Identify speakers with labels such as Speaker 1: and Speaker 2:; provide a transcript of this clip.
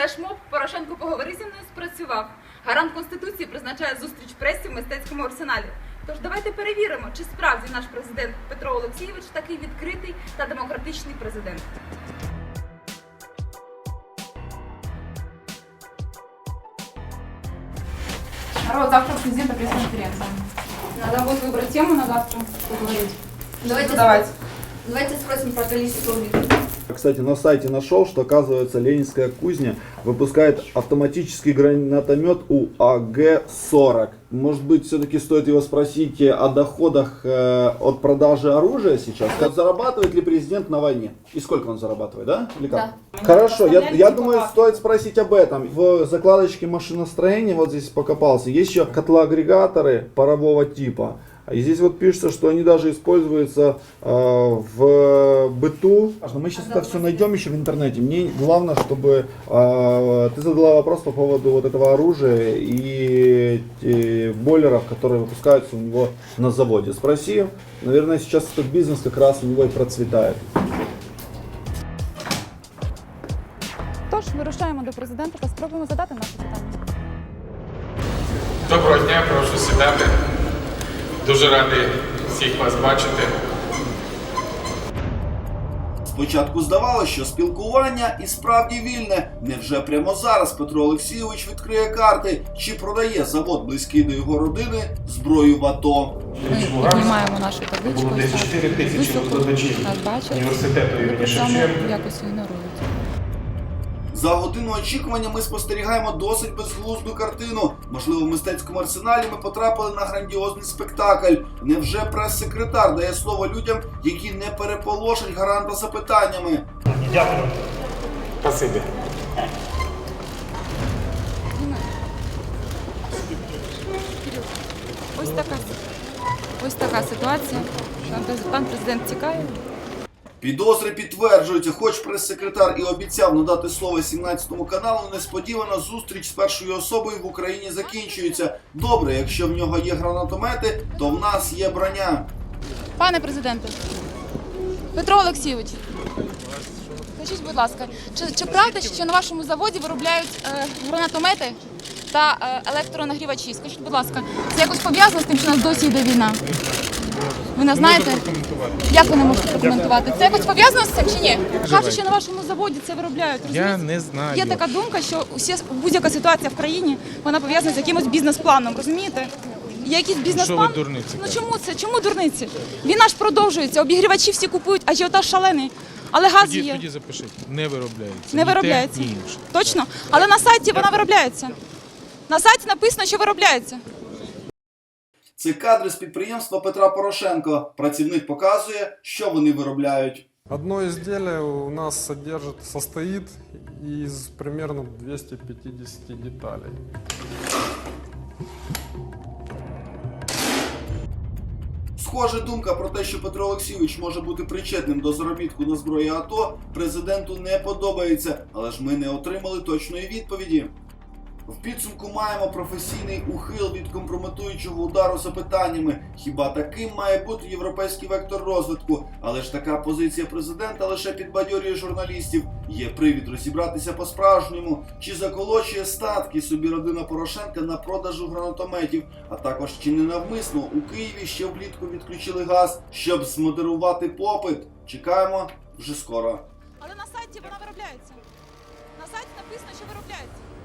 Speaker 1: Флешмоб Порошенко поговори зі мною спрацював. Гарант Конституції призначає зустріч пресі в мистецькому арсеналі. Тож давайте перевіримо, чи справді наш президент Петро Олексійович такий відкритий та демократичний президент. Народ, завтра президента пресс-конференция. Надо будет выбрать тему на завтра поговорить.
Speaker 2: Давайте,
Speaker 1: Давайте.
Speaker 2: давайте спросим про количество убитых.
Speaker 3: Кстати, на сайте нашел, что оказывается Ленинская кузня выпускает автоматический гранатомет УАГ-40. Может быть, все-таки стоит его спросить о доходах э, от продажи оружия сейчас? Как зарабатывает ли президент на войне? И сколько он зарабатывает, да? Или как? Хорошо, я, я думаю, стоит спросить об этом. В закладочке машиностроения, вот здесь покопался, есть еще котлоагрегаторы парового типа. И здесь вот пишется, что они даже используются э, в быту. Мы сейчас это все найдем еще в интернете. Мне главное, чтобы э, ты задала вопрос по поводу вот этого оружия и э, бойлеров, которые выпускаются у него на заводе. Спроси, наверное, сейчас этот бизнес как раз у него и процветает.
Speaker 1: Тож вирушаємо до президента та спробуємо задати наше питання.
Speaker 4: Доброго дня, прошу сідати. Дуже радий всіх вас бачити.
Speaker 5: Спочатку здавалося, що спілкування і справді вільне. Невже прямо зараз Петро Олексійович відкриє карти чи продає завод близький до його родини зброю в АТО?
Speaker 6: Ми піднімаємо нашу табличку.
Speaker 4: Було десь 4 тисячі викладачів університету імені Шевченка.
Speaker 6: якось ігнорують.
Speaker 5: За годину очікування ми спостерігаємо досить безглузду картину. Можливо, в мистецькому арсеналі ми потрапили на грандіозний спектакль. Невже прес-секретар дає слово людям, які не переполошать гаранта запитаннями?
Speaker 4: Спасибі.
Speaker 6: Ось така, ось така ситуація. Пан президент тікає.
Speaker 5: Підозри підтверджуються, хоч прес-секретар і обіцяв надати слово 17 каналу, несподівано зустріч з першою особою в Україні закінчується. Добре, якщо в нього є гранатомети, то в нас є броня.
Speaker 6: Пане президенте, Петро Олексійович, скажіть, будь ласка, чи, чи правда, що на вашому заводі виробляють е, гранатомети та е, електронагрівачі? Скажіть, будь ласка, це якось пов'язано з тим, що у нас досі йде війна? Ви не знаєте? Як ви не можете прокоментувати? Це якось пов'язано з цим чи ні? Кажуть, що на вашому заводі це виробляють.
Speaker 7: Я
Speaker 6: розумієте?
Speaker 7: не знаю.
Speaker 6: Є така думка, що усі, будь-яка ситуація в країні вона пов'язана з якимось бізнес-планом, розумієте? Є якийсь бізнес-план.
Speaker 7: ви дурниці
Speaker 6: Ну чому це? Чому дурниці? Війна ж продовжується, обігрівачі всі купують, ажіотаж шалений. Але газ
Speaker 7: Тоді,
Speaker 6: є.
Speaker 7: тоді запишіть. Не виробляється.
Speaker 6: Не
Speaker 7: Ні те,
Speaker 6: виробляється.
Speaker 7: ні інше.
Speaker 6: Точно? Але на сайті вона виробляється. На сайті написано, що виробляється.
Speaker 5: Це кадри з підприємства Петра Порошенко. Працівник показує, що вони виробляють.
Speaker 8: Одно изделие у нас содержит, состоит из примерно 250 деталей.
Speaker 5: Схожа думка про те, що Петро Олексійович може бути причетним до заробітку на зброї АТО, президенту не подобається, але ж ми не отримали точної відповіді. В підсумку маємо професійний ухил від компрометуючого удару запитаннями. Хіба таким має бути європейський вектор розвитку? Але ж така позиція президента лише підбадьорює журналістів. Є привід розібратися по-справжньому, чи заколочує статки собі родина Порошенка на продажу гранатометів, а також чи не навмисно у Києві ще влітку відключили газ, щоб змодерувати попит. Чекаємо вже скоро.
Speaker 6: Але на сайті вона виробляється. На сайті написано, що виробляється.